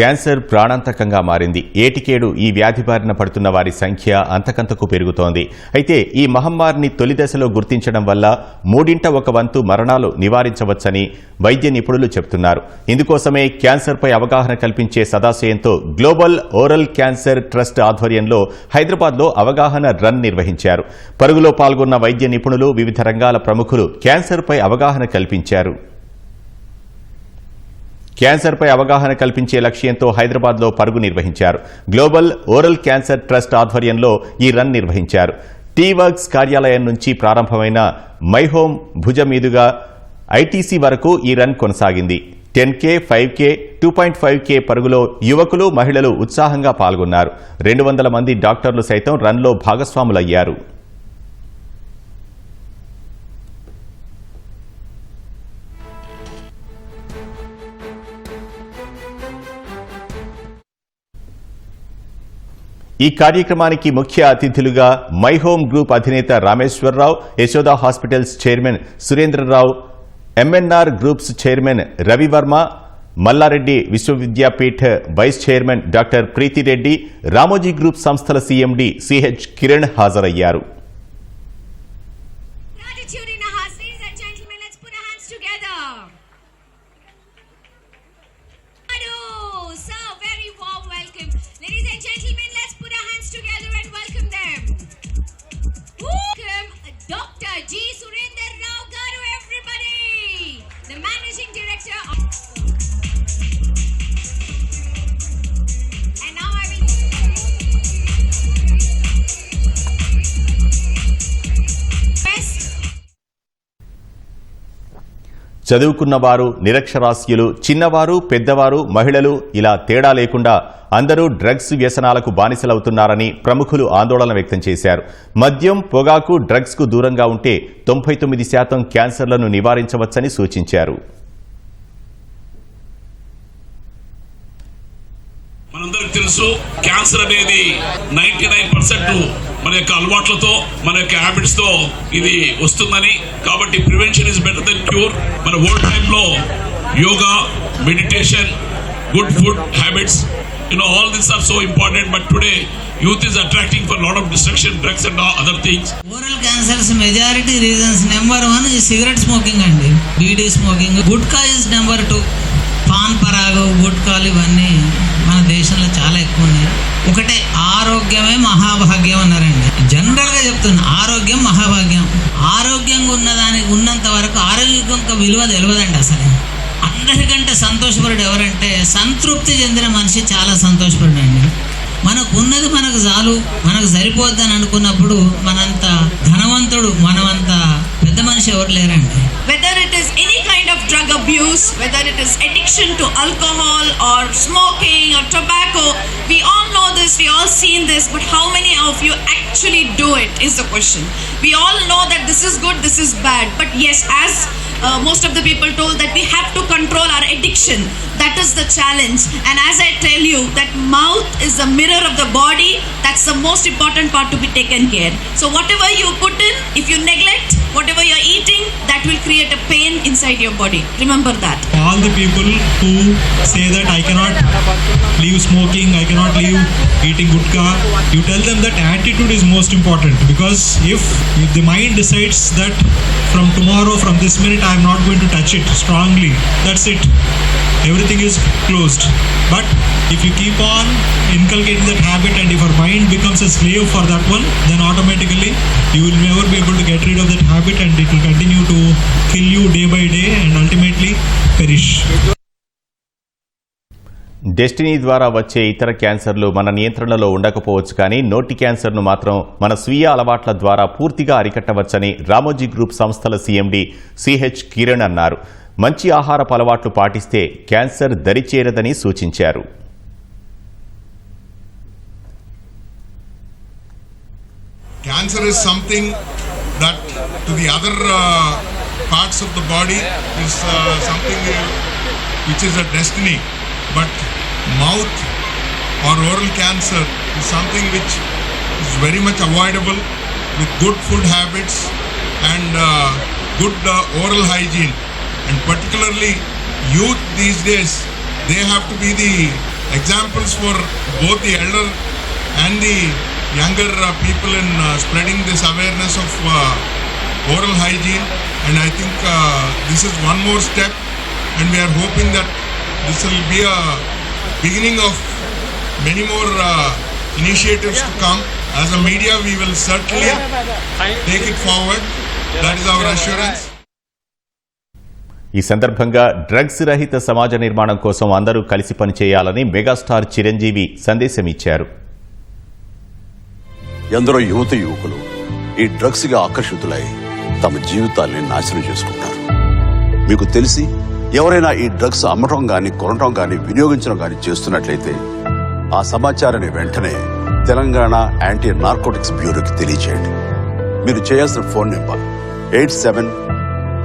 Cancer ప్రాణాంతకంగా మారింది. ఏటికేడు ఈ వ్యాధి బారిన పడుతున్న వారి సంఖ్య అంతకంతకు పెరుగుతోంది. అయితే ఈ మహమ్మారిని తొలి దశలో గుర్తించడం వల్ల మూడింట ఒక వంతు మరణాలు నివారించవచ్చని వైద్య నిపుణులు చెబుతున్నారు. ఇందుకోసమే క్యాన్సర్పై అవగాహన కల్పించే సదాశయంతో గ్లోబల్ ఓరల్ క్యాన్సర్ ట్రస్ట్ ఆధ్వర్యంలో హైదరాబాద్లో అవగాహన రన్ నిర్వహించారు. పరుగులో పాల్గొన్న వైద్య నిపుణులు వివిధ రంగాల ప్రముఖులు క్యాన్సర్పై అవగాహన కల్పించారు. క్యాన్సర్పై అవగాహన కల్పించే లక్ష్యంతో హైదరాబాద్లో పరుగు నిర్వహించారు. గ్లోబల్ ఓరల్ క్యాన్సర్ ట్రస్ట్ ఆధ్వర్యంలో ఈ రన్ నిర్వహించారు. టీవర్క్స్ కార్యాలయం నుంచి ప్రారంభమైన మైహోమ్ భుజం భుజ మీదుగా ఐటీసీ వరకు ఈ రన్ కొనసాగింది. Ten K five K two point five K పరుగులో యువకులు మహిళలు ఉత్సాహంగా పాల్గొన్నారు. రెండు వందల మంది డాక్టర్లు సైతం రన్లో భాగస్వాములయ్యారు. ఈ కార్యక్రమానికి ముఖ్య అతిథులుగా మై హోమ్ గ్రూప్ అధినేత Rameshwar Rao Yashoda hospitals chairman Surendra Rao MNR groups chairman Ravi Varma Malla Reddy Vishwavidyapeeth vice chairman doctor Preethi Reddy Ramoji group సంస్థల సీఎండి సిహెచ్ కిరణ్ హాజరయ్యారు. Ladies and gentlemen. Let's put our hands together and welcome them. చదువుకున్నవారు నిరక్షరాస్యులు చిన్నవారు పెద్దవారు మహిళలు ఇలా తేడా లేకుండా అందరూ drugs వ్యసనాలకు బానిసలవుతున్నారని ప్రముఖులు ఆందోళన వ్యక్తం చేశారు. మద్యం పొగాకు డ్రగ్స్కు దూరంగా ఉంటే తొంభై తొమ్మిది శాతం క్యాన్సర్లను నివారించవచ్చని సూచించారు. తెలుసు క్యాన్సర్ అనేది నైన్టీ నైన్ పర్సెంట్ మన యొక్క అలవాట్లతో మన యొక్క హ్యాబిట్స్తో ఇది వస్తుందని. కాబట్టి prevention is better than cure. మన ఓల్డ్ టైంలో yoga meditation good food habits you all this are so important but today youth is attracting for lot of distraction drugs and other things oral cancers majority reasons number one ఈ cigarette smoking అండి. Beedi smoking gutka is number two paan పరగో గుడ్ call ఇవన్నీ మన దేశంలో ఒకటే ఆరోగ్యమే మహాభాగ్యం అన్నారండి. జనరల్గా చెప్తున్నా ఆరోగ్యం మహాభాగ్యం. ఆరోగ్యంగా ఉన్నదానికి ఉన్నంత వరకు ఆరోగ్యం యొక్క విలువ తెలియదండి అసలు. అందరికంటే సంతోషపరుడు ఎవరంటే సంతృప్తి చెందిన మనిషి చాలా సంతోషపడండి మనకు ఉన్నది మనకు చాలు మనకు సరిపోద్దని అనుకున్నప్పుడు మనంత ధనవంతుడు మనమంత పెద్ద మనిషి ఎవరు లేరండి. Drug abuse, whether it is addiction to alcohol or smoking or tobacco, we all know this, we all seen this, but how many of you actually do it is the question. We all know that this is good, this is bad, but yes, as uh, most of the people told that we have to control our addiction. That is the challenge. And as I tell you, that mouth is the mirror of the body. That's the most important part to be taken care. So whatever you put in, if you neglect whatever you're eating, that will create a pain inside your body. Remember that. all the people who say that I cannot leave smoking, I cannot leave eating gutka, you tell them that attitude is most important because if, if the mind decides that from tomorrow, from this minute, I am not going to touch it strongly, that's it. Everything is closed. But if you keep on inculcate that habit and if our mind becomes a slave for that one then automatically you will never be able to get rid of that habit and it will continue to kill you day by day and ultimately perish destiny ద్వారా వచ్చే ఇతర క్యాన్సర్లు మన నియంత్రణలో ఉండకపోవచ్చు కానీ నోటి క్యాన్సర్ను మాత్రం మన స్వీయ అలవాట్ల ద్వారా పూర్తిగా అరికట్టవచ్చని రామోజీ గ్రూప్ సంస్థల సీఎండీ సిహెచ్ కిరణ్ అన్నారు. మంచి ఆహార అలవాట్లు పాటిస్తే క్యాన్సర్ దరిచేరదని సూచించారు. Cancer is something that to the other uh, parts of the body is uh, something uh, which is a destiny. But mouth or oral cancer is something which is very much avoidable with good food habits and uh, good uh, oral hygiene. And particularly youth these days, they have to be the examples for both the elder and the younger uh, people in uh, spreading this awareness of uh, oral hygiene. And I think uh, this is one more step, and we are hoping that this will be a beginning of many more uh, initiatives to come. As a media, we will certainly take it forward. That is our assurance. ఈ సందర్భంగా drugs రహిత సమాజ నిర్మాణం కోసం అందరూ కలిసి పనిచేయాలని megastar Chiranjeevi సందేశం ఇచ్చారు ఎందరో యువత యువకులు ఈ డ్రగ్స్గా ఆకర్షితులై తమ జీవితాల్ని నాశనం చేసుకుంటారు. మీకు తెలిసి ఎవరైనా ఈ డ్రగ్స్ అమ్మటం గాని కొనటం గాని వినియోగించడం గాని చేస్తున్నట్లయితే ఆ సమాచారాన్ని వెంటనే తెలంగాణ యాంటీ నార్కోటిక్స్ బ్యూరోకి తెలియచేయండి. మీరు చేయాల్సిన phone number eight seven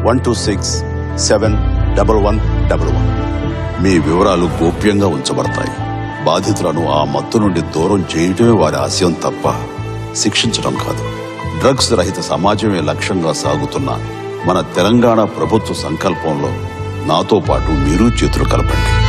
one two six seven double one double one. మీ వివరాలు గోప్యంగా ఉంచబడతాయి. బాధితులను ఆ మత్తు నుండి దూరం చేయటమే వారి ఆశయం తప్ప శిక్షించడం కాదు. డ్రగ్స్ రహిత సమాజమే లక్ష్యంగా సాగుతున్న మన తెలంగాణ ప్రభుత్వ సంకల్పంలో నాతో పాటు మీరు చేతులు కలపండి.